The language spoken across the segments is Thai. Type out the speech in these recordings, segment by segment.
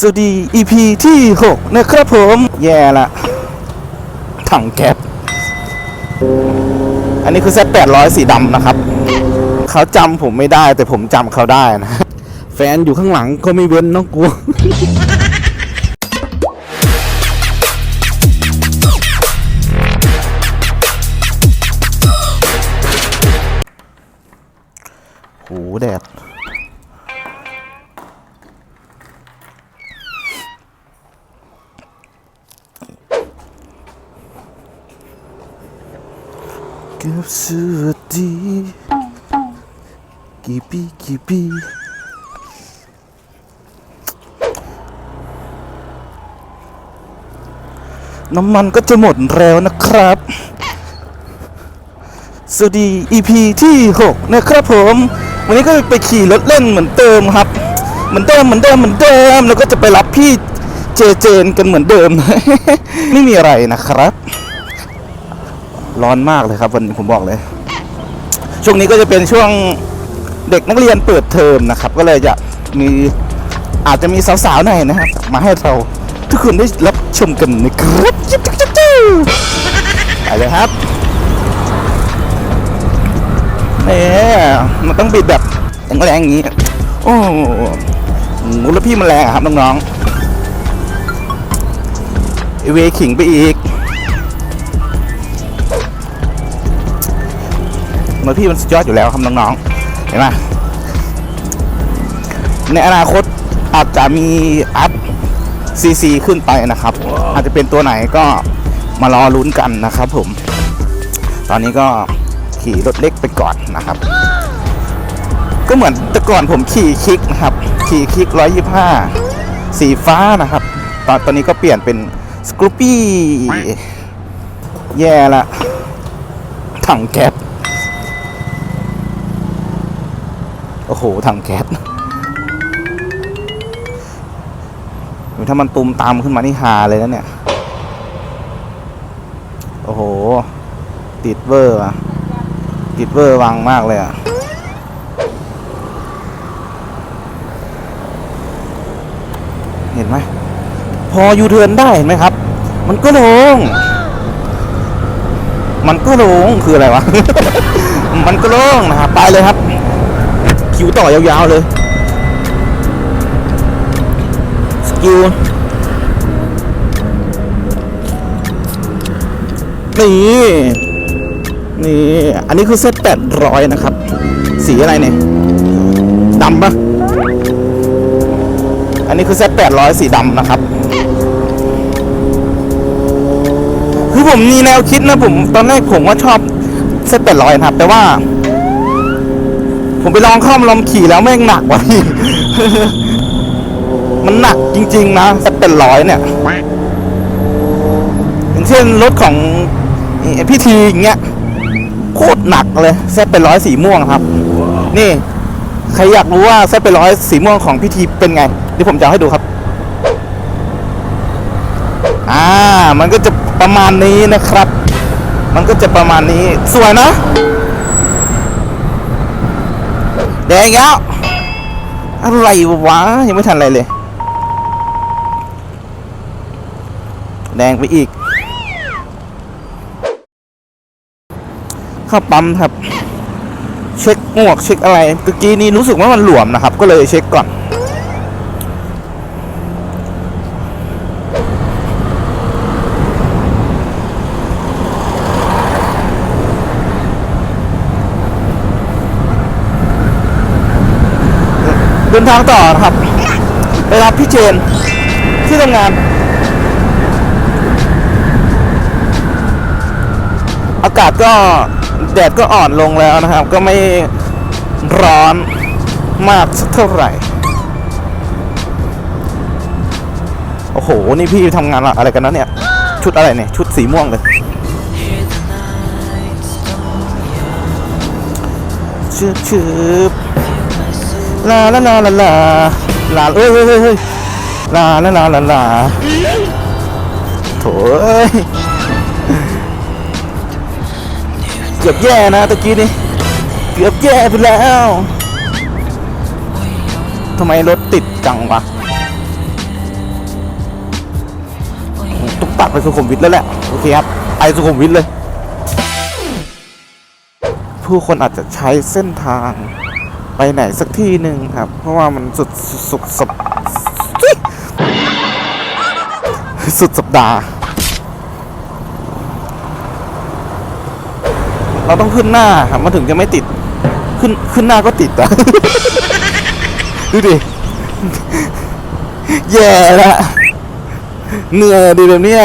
สวัสดี EP ที่ 6 นะครับผม แย่ละถังแก๊สอันนี้คือเซต800 สีดำนะครับ เขาจำผมไม่ได้แต่ผมจำเขาได้นะ แฟนอยู่ข้างหลังก็ไม่เว้นน้องกลัวหูแดด กือบสวัสดีกี่ปีกี่ปีน้ำมันก็จะหมดแล้วนะครับ สวัสดี EP ที่ 6 นะครับผม วันนี้ก็ไปขี่รถเล่นเหมือนเดิมครับ เหมือนเดิมเหมือนเดิมเหมือนเดิม แล้วก็จะไปรับพี่เจเจนกันเหมือนเดิม ไม่มีอะไรนะครับ ร้อนมากเลยครับวันนี้ผมบอกเลย ช่วงนี้ก็จะเป็นช่วงเด็กนักเรียนเปิดเทอมนะครับ ก็เลยจะมีอาจจะมีสาวๆหน่อยนะครับมาให้เราทุกคนได้รับชมกันนะครับจิ๊บจิ๊บจิ๊บจิ๊บไปเลยครับเนี่ยมันต้องบิดแบบแรงๆอย่างนี้ โอ้โหแล้วพี่มันแรงครับน้องๆไอเวขิงไปอีก นพี่มันสุดยอดอยู่แล้วครับน้องๆเห็นไหมในอนาคตอาจจะมีอัพซีซีขึ้นไปนะครับ อาจจะเป็นตัวไหนก็มารอลุ้นกันนะครับผม ตอนนี้ก็ขี่รถเล็กไปก่อนนะครับ ก็เหมือนแต่ก่อนผมขี่คลิกนะครับ ขี่คลิก125สีฟ้านะครับ ตอนตอนนี้ก็เปลี่ยนเป็นสกรูปี้แย่ละถังแก๊ส อ้โหถังแก๊สถ้ามันตุมตามขึ้นมานี่ฮาเลยนะเนี่ย โอ้โห ติดเวอร์อะติดเวอร์วังมากเลยอะเห็นไหม พอยูเทิร์นได้เห็นไหมครับ มันก็ลง มันก็ลงคืออะไรวะ มันก็ลงนะครับ ไปเลยครับ คิวต่อยาวๆเลย สกิลนี่ นี่ อันนี้คือเซตแปดร้อยนะครับ สีอะไรเนี่ยดำปะอันนี้คือเซตแปดร้อยสีดำนะครับ คือผมมีแนวคิดนะผม ตอนแรกผมว่าชอบเซตแปดร้อยนะครับ แต่ว่า ผมไปลองเข้ามาลองขี่แล้วแม่งหนักว่ะพี่ มันหนักจริง ๆ นะสักเป็นร้อยเนี่ยอย่างเช่นรถของพี่ทีอย่างเงี้ยโคตรหนักเลยแซดเป็นร้อยสีม่วงครับ นี่ใครอยากรู้ว่าแซดเป็นร้อยสีม่วงของพี่ทีเป็นไงเดี๋ยวผมจะเอาให้ดูครับ อ่า มันก็จะประมาณนี้นะครับ มันก็จะประมาณนี้สวยนะ แดงแล้วอะไรวะยังไม่ทันอะไรเลย แดงไปอีก เข้าปั๊มครับ เช็คหมวกเช็คอะไรเมื่อกี้นี้รู้สึกว่ามันหลวมนะครับ ก็เลยเช็คก่อน ดินทางต่อนะครับ ไปรับพี่เจนที่ทำงาน อากาศก็แดดก็อ่อนลงแล้วนะครับ ก็ไม่ร้อนมากสักเท่าไหร่ โอ้โห นี่พี่ทำงานอะไรกันนะเนี่ย ชุดอะไรเนี่ย ชุดสีม่วงเลยชืบชืบ ลาลาลาลาลาลาเอ้ยเฮ้ยเฮ้ยเฮ้ยลาลาลาลาลาโถเอ้ยเกือบแย่นะตะกี้นี่เกือบแย่ไปแล้วทำไมรถติดจังวะตัดไปสุขุมวิทแล้วแหละโอเคครับไปสุขุมวิทเลย ผู้คนอาจจะใช้เส้นทาง ไปไหนสักที่หนึ่งครับ เพราะว่ามันสุดสุดสุดสุดสัปดาห์ เราต้องขึ้นหน้าครับมันถึงจะไม่ติด ขึ้นขึ้นหน้าก็ติดอะดูดิ แย่ละเหนื่อยดีแบบนี้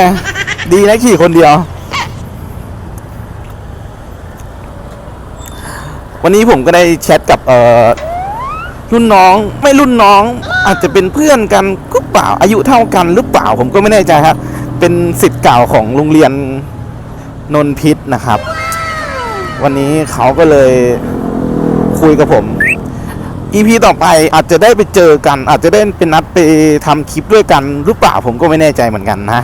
ดีนะขี่คนเดียว วันนี้ผมก็ได้แชทกับเอ่อรุ่นน้องไม่รุ่นน้องอาจจะเป็นเพื่อนกันก็เปล่าอายุเท่ากันหรือเปล่าผมก็ไม่แน่ใจครับเป็นสิทธิ์เก่าของโรงเรียนนนพิษนะครับ วันนี้เขาก็เลยคุยกับผม EP ต่อไปอาจจะได้ไปเจอกัน อาจจะได้เป็นนัดไปทำคลิปด้วยกันหรือเปล่าผมก็ไม่แน่ใจเหมือนกันนะ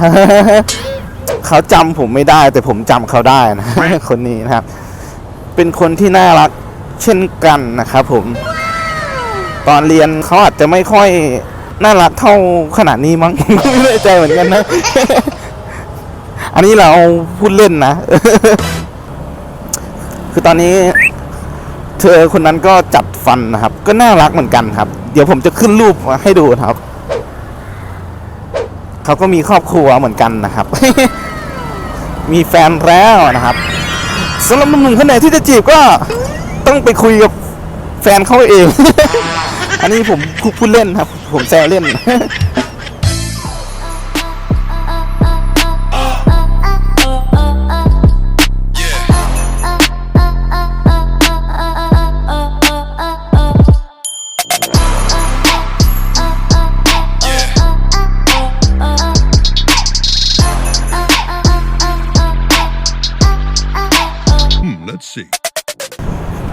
เขาจำผมไม่ได้แต่ผมจำเขาได้นะคนนี้นะครับ เป็นคนที่น่ารัก เช่นกันนะครับผม ตอนเรียนเขาอาจจะไม่ค่อยน่ารักเท่าขนาดนี้มั้งไม่แน่ใจเหมือนกันนะ อันนี้เราพูดเล่นนะ คือตอนนี้ เธอคนนั้นก็จัดฟันนะครับ ก็น่ารักเหมือนกันครับ เดี๋ยวผมจะขึ้นรูปมาให้ดูนะครับ เขาก็มีครอบครัวเหมือนกันนะครับ มีแฟนแล้วนะครับสำหรับหนุ่มๆคนไหนที่จะจีบก็ ต้องไปคุยกับแฟนเขาเอง อันนี้ผมพูดเล่นครับ ผมแซวเล่น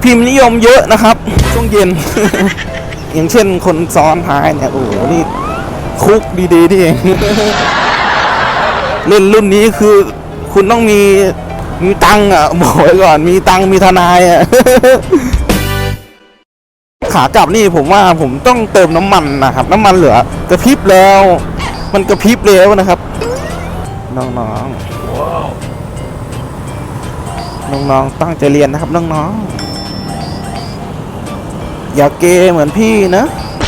พิมพ์นิยมเยอะนะครับช่วงเย็น อย่างเช่นคนซ้อนท้ายเนี่ยโอ้โหนี่คุกดีๆที่เองเล่นรุ่นนี้คือคุณต้องมีมีตังอะบอกไว้ก่อนมีตังมีทนายอะขากลับนี่ผมว่าผมต้องเติมน้ำมันนะครับ น้ำมันเหลือกระพริบแล้ว มันกระพริบแล้วนะครับ น้องๆน้องๆตั้งใจเรียนนะครับน้องๆ อย่าเกเหมือนพี่นะ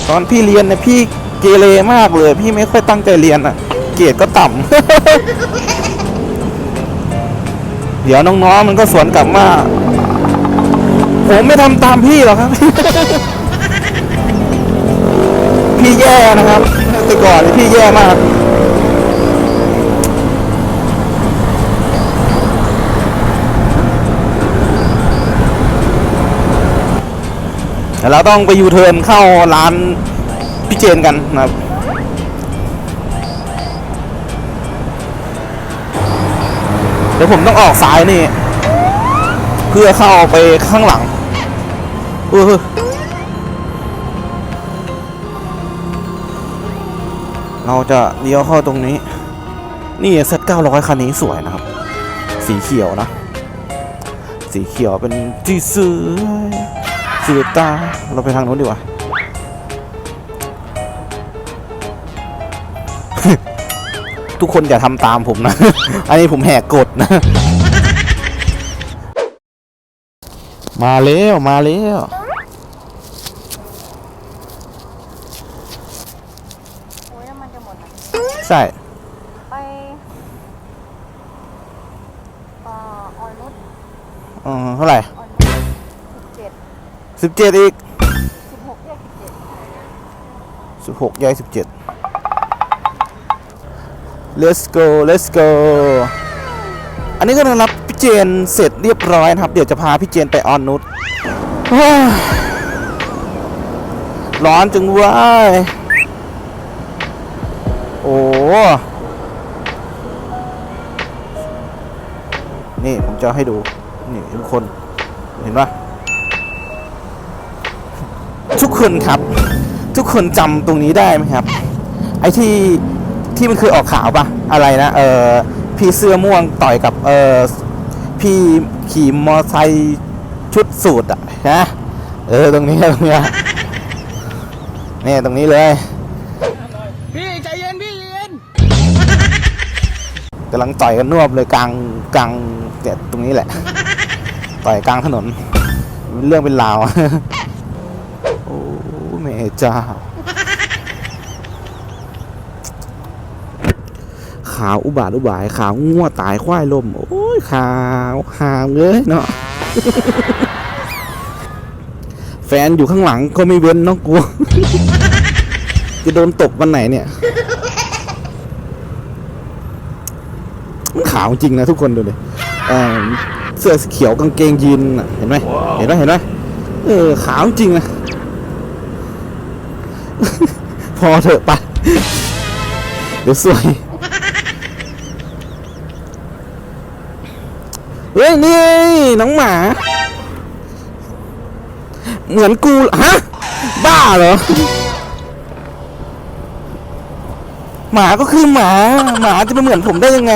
ตอนพี่เรียนเนี่ยพี่เกเรมากเลย พี่ไม่ค่อยตั้งใจเรียนอะเกรดก็ต่ำเดี๋ยวน้องๆมันก็สวนกลับว่าผมไม่ทำตามพี่หรอกครับ พี่แย่นะครับแต่ก่อนพี่แย่มาก ดี๋ยวเราต้องไปยูเทิร์นเข้าร้านพี่เจนกันนะครับเดี๋ยวผมต้องออกซ้ายนี่ เพื่อเข้าไปข้างหลังเออเราจะเลี้ยวเข้าตรงนี้ นี่เซต900คันนี้สวยนะครับ สีเขียวนะ สีเขียวเป็นจี ซื้อสืบตาเราไปทางโน้นดีกว่า ทุกคนอย่าทำตามผมนะ อันนี้ผมแหกกฎนะ มาแล้วมาแล้วโอ้ยน้ำมันจะหมดอะใช่ไปเอ่อออนนุช อือเท่าไหร่ สิบเจ็ดอีกสิบหกแยกสิบเจ็ดสิบหกย้ายสิบเจ็ด let's go let's go อันนี้ก็ได้รับพี่เจนเสร็จเรียบร้อยนะครับ เดี๋ยวจะพาพี่เจนไปออนนุชว้ายร้อนจังเว้ยโอ้นี่ ผมจะให้ดู นี่ทุกคน เห็นปะ ทุกคนครับ ทุกคนจำตรงนี้ได้ไหมครับ ไอ้ที่ที่มันเคยออกข่าวปะอะไรนะเออพี่เสื้อม่วงต่อยกับเออพี่ขี่มอไซค์ชุดสูทอะนะเออตรงนี้ตรงเนี้ยเนี่ยตรงนี้เลยพี่ใจเย็นพี่เย็นำลังต่อยกันนวบเลยกลางกลางเนี่ยตรงนี้แหละ ต่อยกลางถนน เรื่องเป็นราวโอ้แม่ เจ้า ขาวอุบาทอุบาย ขาวงัวตายควายลม โอ้ย ขาวขาวเลยเนาะแฟนอยู่ข้างหลังก็ไม่เว้นน้องกลัว จะโดนตบวันไหนเนี่ยมันขาวจริงนะทุกคนดูดิเอ่อเสื้อเขียวกางเกงยีนเห็นไหมเห็นไหมเห็นไหมเออขาวจริงนะ พอเถอะไปเดี๋ยวสวยเฮ้ยนี่น้องหมา เหมือนกูเหรอฮะบ้าเหรอ หมาก็คือหมา หมาจะไปเหมือนผมได้ยังไง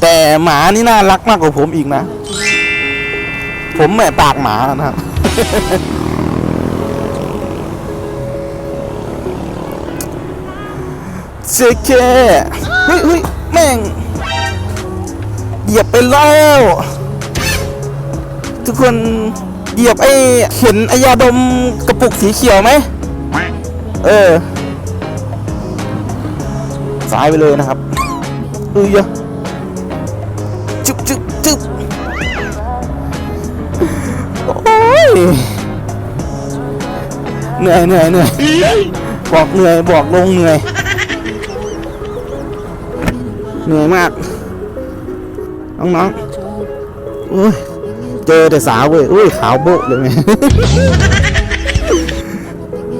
แต่หมานี่น่ารักมากกว่าผมอีกนะ ผมแหม่ปากหมานะครับ เจ๊แค่เฮ้ยเฮ้ยแม่ง เหยียบไปแล้ว ทุกคนเหยียบไอ้เห็นไอยาดมกระปุกสีเขียวไหม เออซ้ายไปเลยนะครับเอ้ยะจุ๊บจุ๊บจุ๊บโอ้ยเหนื่อยเหนื่อยเหนื่อยบอกเหนื่อยบอกลงเหนื่อย เหนื่อยมาก น้องๆโอ้ยเจอแต่สาวเว้ยอุ้ยขาวโบ๊ะเลยไง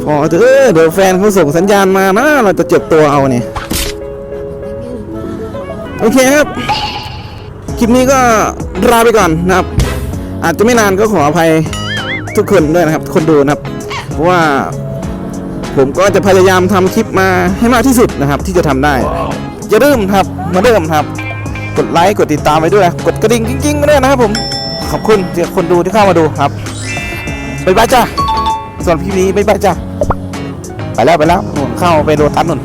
พอเถอะเดี๋ยวแฟนเขาส่งสัญญาณมานะ เราจะเจ็บตัวเอาเนี่ย โอเคครับ คลิปนี้ก็ลาไปก่อนนะครับ อาจจะไม่นานก็ขออภัยทุกคนด้วยนะครับ คนดูนะครับ เพราะว่าผมก็จะพยายามทำคลิปมาให้มากที่สุดนะครับ ที่จะทำได้ อย่าลืมครับ เหมาเดิมครับ กดไลค์กดติดตามไปด้วย กดกระดิ่งจริงๆก็ได้นะครับผม ขอบคุณที่คนดูที่เข้ามาดูครับบ๊ายบายจ้าส่วนพี่นี้บ๊ายบายจ้าไปแล้วไปแล้วหนุนเข้าไปโดนตันหนุน